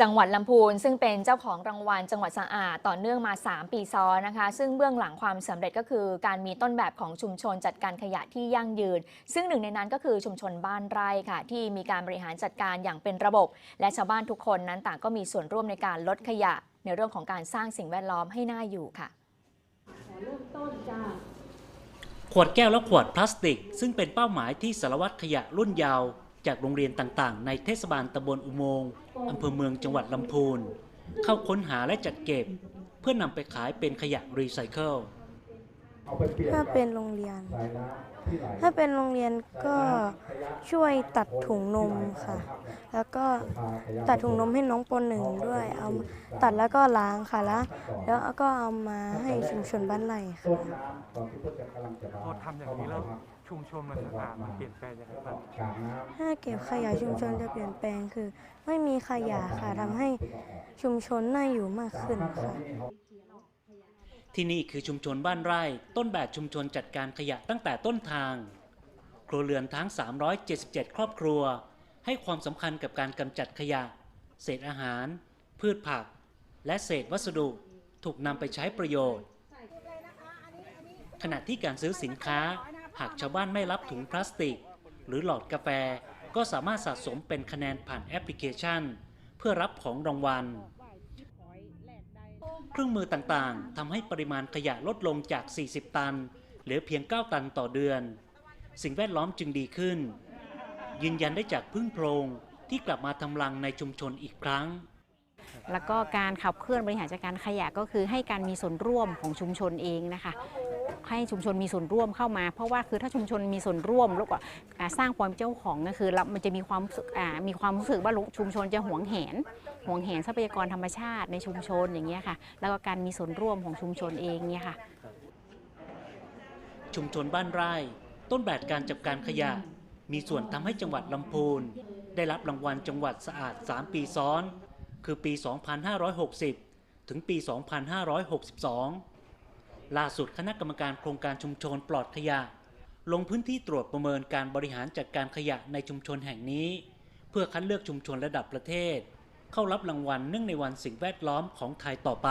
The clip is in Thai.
จังหวัดลำพูนซึ่งเป็นเจ้าของรางวัลจังหวัดสะอาดต่อเนื่องมา 3 ปีซ้อนนะคะ ซึ่งเบื้องหลังความสำเร็จก็คือ การมีต้นแบบของชุมชนจัดการขยะที่ยั่งยืน ซึ่งหนึ่งในนั้นก็คือชุมชนบ้านไร่ค่ะ ที่มีการบริหารจัดการอย่างเป็นระบบ และชาวบ้านทุกคนนั้นต่างก็มีส่วนร่วมในการลดขยะ ในเรื่องของการสร้างสิ่งแวดล้อมให้น่าอยู่ค่ะขวดแก้วและขวดพลาสติก ซึ่งเป็นเป้าหมายที่สารวัตรขยะรุ่นยาว จากโรงเรียนต่างๆ ในเทศบาลตำบลอุโมงค์อำเภอเมืองจังหวัดลำพูน เข้าค้นหาและจัดเก็บ เพื่อนำไปขายเป็นขยะรีไซเคิล ถ้าเป็นโรงเรียน ถ้าเป็นโรงเรียนก็ช่วยตัดถุงนมค่ะ แล้วก็ตัดถุงนมให้น้องปนหนึ่งด้วย เอามาตัดแล้วก็ล้างค่ะแล้วแล้วก็เอามาให้ชุมชนบ้านไร่ค่ะพอทำอย่างนี้แล้วชุมชนมันสะอาดมันเปลี่ยนแปลงยังไงบ้างถ้าเก็บขยะชุมชนจะเปลี่ยนแปลงคือ ไม่มีขยะค่ะทำให้ชุมชนน่าอยู่มากขึ้นค่ะ ที่นี่คือชุมชนบ้านไร่ ต้นแบบชุมชนจัดการขยะตั้งแต่ต้นทาง ครัวเรือนทั้ง 377 ครอบครัว ให้ความสำคัญกับการกำจัดขยะ เศษอาหาร พืชผัก และเศษวัสดุถูกนำไปใช้ประโยชน์ ขณะที่การซื้อสินค้า หากชาวบ้านไม่รับถุงพลาสติก หรือหลอดกาแฟก็สามารถสะสมเป็นคะแนนผ่านแอปพลิเคชัน เพื่อรับของรางวัล เครื่องมือต่างๆทำให้ปริมาณขยะลดลงจาก 40 ตัน เหลือเพียง 9 ตันต่อเดือน สิ่งแวดล้อมจึงดีขึ้น ยืนยันได้จากพึ่งโพรงที่กลับมาทำรังในชุมชนอีกครั้ง แล้วก็การขับเคลื่อนบริหารจัดการขยะก็คือให้การมีส่วนร่วมของชุมชนเองนะคะ ให้ชุมชนมีส่วนร่วมเข้ามา เพราะว่าคือถ้าชุมชนมีส่วนร่วมแล้วก็สร้างความเจ้าของก็คือมันจะมีความมีความรู้สึกว่าชุมชนจะหวงแหนหวงแหนทรัพยากรธรรมชาติในชุมชนอย่างเงี้ยค่ะ แล้วก็การมีส่วนร่วมของชุมชนเองเนี่ยค่ะ ชุมชนบ้านไร่ ต้นแบบการจัดการขยะ มีส่วนทำให้จังหวัดลำพูนได้รับรางวัลจังหวัดสะอาด 3 ปีซ้อน คือปี 2560 ถึงปี 2562 ล่าสุดคณะกรรมการโครงการชุมชนปลอดขยะ ลงพื้นที่ตรวจประเมินการบริหารจัดการขยะในชุมชนแห่งนี้ เพื่อคัดเลือกชุมชนระดับประเทศ เข้ารับรางวัลเนื่องในวันสิ่งแวดล้อมของไทยต่อไป